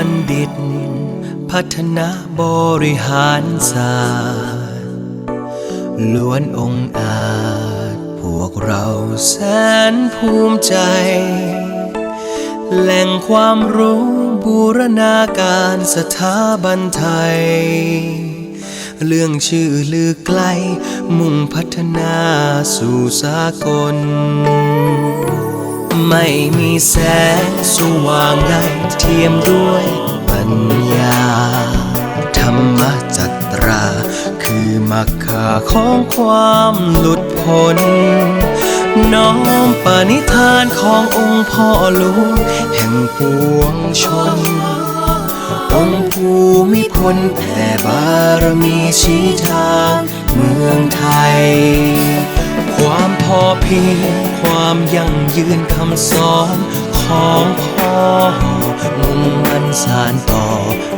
บัณฑิต พัฒนาบริหารศาสตร์ล้วนองอาจ พวกเราแสนภูมิใจ แหล่งความรู้บูรณาการสถาบันไทย เรื่องชื่อลือไกล มุ่งพัฒนาสู่สากล ไม่มีแสงสว่างใดเทียมด้วยปัญญา ธรรมจัตรา คือมรรคาของความหลุดพ้นน้อมปณิธานขององค์พ่อหลวงแห่งปวงชน องค์ภูมิพลแผ่บารมีชี้ทางเมืองไทย ความพอเพียงความยั่งยืนคำสอนของพ่อมุ่งมั่นสานต่อ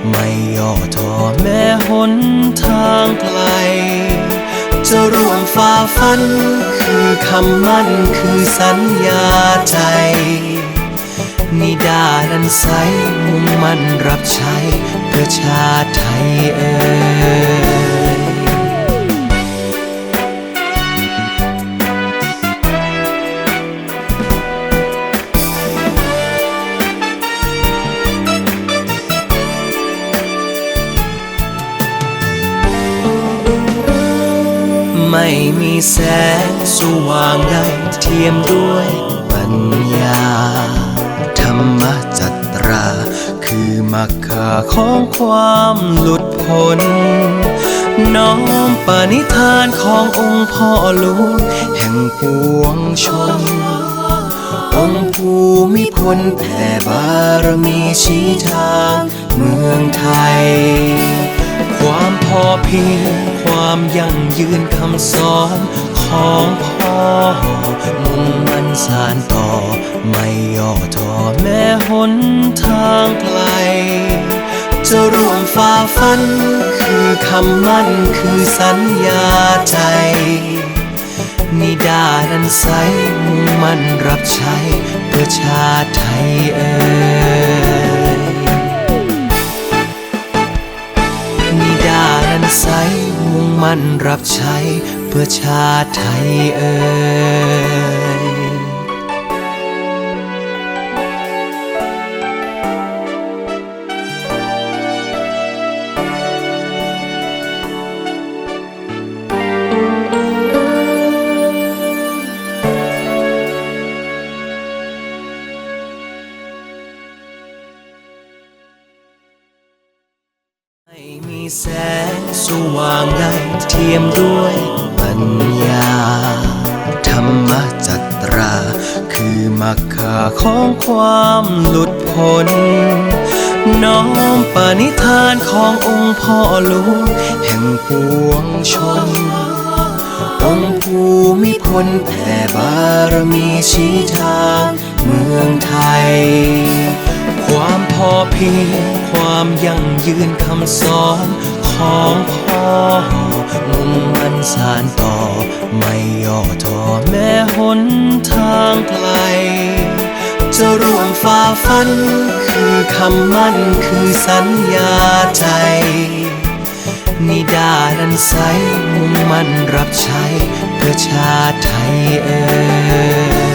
ไม่ย่อท้อแม้หนทางไกล จะร่วมฝ่าฟัน คือคำมั่นคือสัญญาใจนิดาดันใสมุ่งมั่นรับใช้เพื่อชาติไทยเอ่ย ไม่มีแสงสว่างใดเทียมด้วยปัญญา ธรรมจัตรา คือมรรคาของความหลุดพ้นน้อมปณิธานขององค์พ่อหลวงแห่งปวงชน องค์ภูมิพลแผ่บารมีชี้ทางเมืองไทย ความพอเพียง ความยั่งยืนคำสอนของพ่อ มุ่งมั่นสานต่อ ไม่ย่อท้อแม้หนทางไกล จะร่วมฝ่าฟัน คือคำมั่นคือสัญญาใจ นิดาดันใสมุ่งมั่นรับใช้เพื่อชาไทยเอ่ย มุ่งมั่นรับใช้เพื่อชาติไทยเอ่ย แสงสว่างใดเทียมด้วยปัญญา ธรรมจัตรา คือมรรคาของความหลุดพ้น น้อมปณิธานขององค์พ่อหลวงแห่งปวงชน องค์ภูมิพลแผ่บารมีชี้ทางเมืองไทย ความพอเพียง ความยั่งยืนคำสอนของพ่อมุ่งมั่นสานต่อ ไม่ย่อท้อแม้หนทางไกล จะร่วมฝ่าฟัน คือคำมั่นคือสัญญาใจ นิดาดันใสมุ่งมั่นรับใช้เพื่อชาติไทยเอ่ย